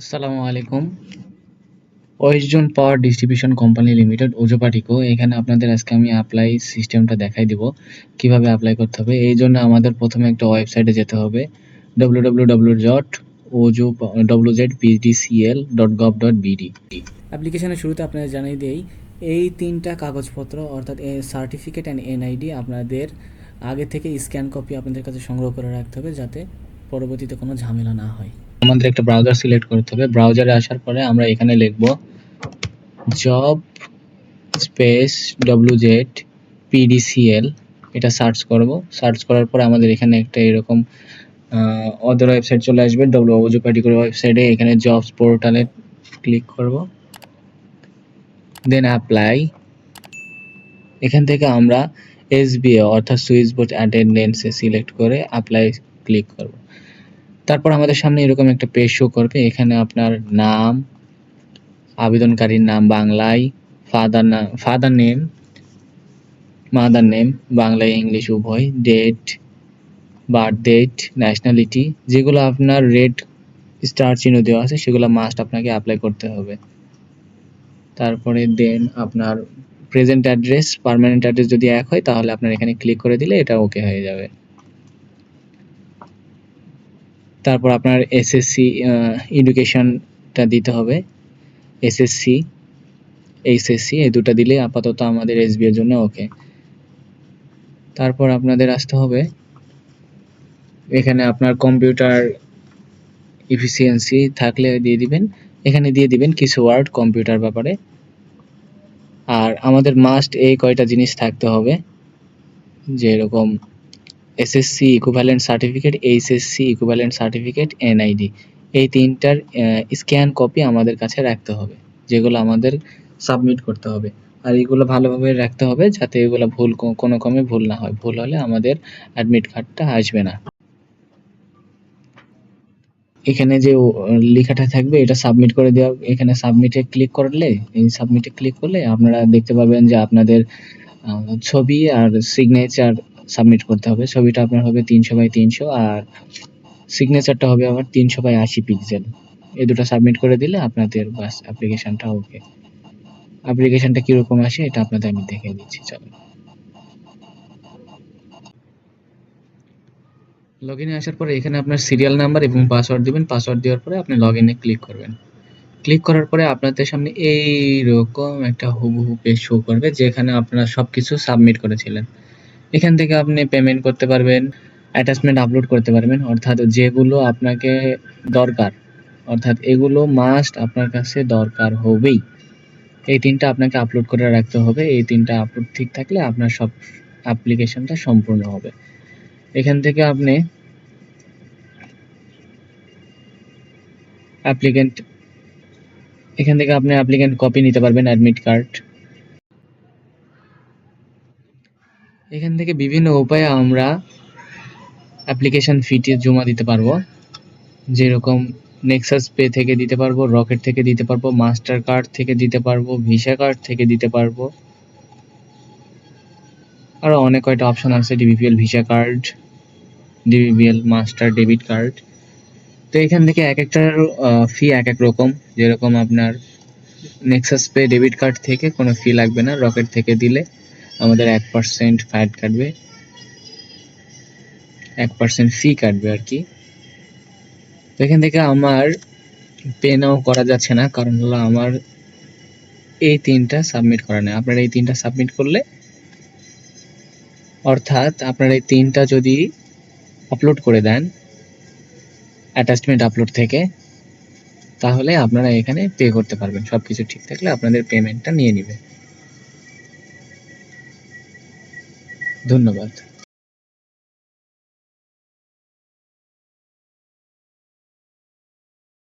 আসসালামু আলাইকুম। West zone power distribution company limited Ozopadico এখানে আপনাদের আজকে আমি অ্যাপ্লাই সিস্টেমটা দেখাই দিব, কীভাবে অ্যাপ্লাই করতে হবে। এই জন্য আমাদের প্রথমে একটা ওয়েবসাইটে যেতে হবে W dot ওজো W Z dot dot BD অ্যাপ্লিকেশনের শুরুতে আপনাদের জানিয়ে দেই, এই তিনটা কাগজপত্র, অর্থাৎ সার্টিফিকেট অ্যান্ড এনআইডি আপনাদের আগে থেকে স্ক্যান কপি আপনাদের কাছে সংগ্রহ করে রাখতে হবে, যাতে পরবর্তীতে কোনো ঝামেলা না হয়। আমাদের একটা ব্রাউজার সিলেক্ট করতে হবে। ব্রাউজারে আসার পরে আমরা এখানে লিখব job space W Z PDCL এটা সার্চ করব। সার্চ করার পরে আমাদের এখানে একটা এরকম অদার ওয়েবসাইট চলে আসবে। ডব্লিউ ওজোপাটি করে ওয়েবসাইটে এখানে জবস পোর্টালে ক্লিক করব। দেন অ্যাপ্লাই এখান থেকে আমরা এসবিএ অর্থাৎ সুইচ বোর্ড অ্যাটেন্ডেন্সে সিলেক্ট করে অ্যাপ্লাই ক্লিক করব। তারপর আমাদের সামনে এরকম একটা পেজ শো করবে। এখানে আপনার নাম, আবেদনকারীর নাম বাংলায় ফাদার নাম ফাদার নেম মাদার নেম বাংলায় ইংলিশ উভয় ডেট বার্থ ডেট ন্যাশনালিটি যেগুলো আপনার রেড স্টার চিহ্ন দেওয়া আছে, সেগুলো মাস্ট আপনাকে অ্যাপ্লাই করতে হবে। তারপরে দেন আপনার প্রেজেন্ট অ্যাড্রেস পার্মানেন্ট অ্যাড্রেস যদি এক হয়, তাহলে আপনার এখানে ক্লিক করে দিলে এটা ওকে হয়ে যাবে। তারপর আপনার এসএসসি এডুকেশনটা দিতে হবে। এসএসসি এইচএসসি এই দুটো দিলে আপাতত আমাদের এসবি এর জন্য ওকে তারপর আপনাদের আসতে হবে। এখানে আপনার কম্পিউটার ইফিসিয়েন্সি থাকলে দিয়ে দিবেন। এখানে দিয়ে দিবেন কিছু ওয়ার্ড কম্পিউটার ব্যাপারে। আর আমাদের মাস্ট এই কয়টা জিনিস থাকতে হবে। যেরকম SSC equivalent certificate HSC equivalent certificate NID এই তিনটার স্ক্যান কপি আমাদের কাছে রাখতে হবে, যেগুলো আমাদের সাবমিট করতে হবে। আর এগুলো ভালোভাবে রাখতে হবে যাতে এগুলো ভুল কোনো কমে ভুল না হয়। ভুল হলে আমাদের অ্যাডমিট কার্ডটা আসবে না। এখানে যে লেখাটা থাকবে, এটা সাবমিট করে দেওয়া, এখানে সাবমিটে ক্লিক করলে, এই সাবমিটে ক্লিক করলে আপনারা দেখতে পাবেন যে আপনাদের ছবি আর সিগনেচার সাবমিট করতে হবে। ছবিটা আপনার হবে তিনশো বাই তিনশো আর সিগনেচারটা হবে আমার তিনশো বাই আশি পিক্সেল এই দুটো সাবমিট করে দিলে আপনাদের বাস অ্যাপ্লিকেশনটা ওকে। অ্যাপ্লিকেশনটা কীরকম আসে এটা আপনাদের আমি দেখে দিচ্ছি, চলো। লগ ইনে আসার পরে এখানে আপনার সিরিয়াল নাম্বার এবং পাসওয়ার্ড দিবেন। পাসওয়ার্ড দেওয়ার পরে আপনি লগ ইনে ক্লিক করবেন। ক্লিক করার পরে আপনাদের সামনে এইরকম একটা হুবহু পেজ শো করবে যেখানে আপনারা সবকিছু সাবমিট করেছিলেন। এখান থেকে আপনি পেমেন্ট করতে পারবেন অ্যাটাচমেন্ট আপলোড করতে পারবেন, অর্থাৎ যেগুলো আপনাকে দরকার, অর্থাৎ এগুলো মাস্ট আপনার কাছে দরকার হবেই। এই তিনটা আপনাকে আপলোড করে রাখতে হবে, এই তিনটা আপলোড ঠিক থাকলে আপনার সব অ্যাপ্লিকেশনটা সম্পূর্ণ হবে। এখান থেকে আপনি অ্যাপ্লিকেন্ট এখান থেকে আপনি অ্যাপ্লিকেন্ট কপি নিতে পারবেন অ্যাডমিট কার্ড এখান থেকে বিভিন্ন উপায়ে আমরা অ্যাপ্লিকেশন ফিটি জমা দিতে পারব। যেরকম নেক্সাস পে থেকে দিতে পারব রকেট থেকে দিতে পারব মাস্টার কার্ড থেকে দিতে পারব ভিসা কার্ড থেকে দিতে পারব। আরও অনেক কয়টা অপশন আছে DBPL visa card DBPL master debit card তো এখান থেকে এক একটার ফি এক এক রকম। যেরকম আপনার নেক্সাস পে ডেবিট কার্ড থেকে কোনো ফি লাগবে না রকেট থেকে দিলে। আমাদের এক পার্সেন্ট ফ্যাট কাটবে, এক পার্সেন্ট ফি কাটবে আর কি। তো এখান থেকে আমার পে নাও করা যাচ্ছে না, কারণ হলো আমার এই তিনটা সাবমিট করা নেই। আপনারা এই তিনটা সাবমিট করলে, অর্থাৎ আপনারা এই তিনটা যদি আপলোড করে দেন অ্যাটাচমেন্ট আপলোড থেকে, তাহলে আপনারা এখানে পে করতে পারবেন। সবকিছু ঠিক থাকলে আপনাদের পেমেন্টটা নিয়ে নেবে। ধন্যবাদ।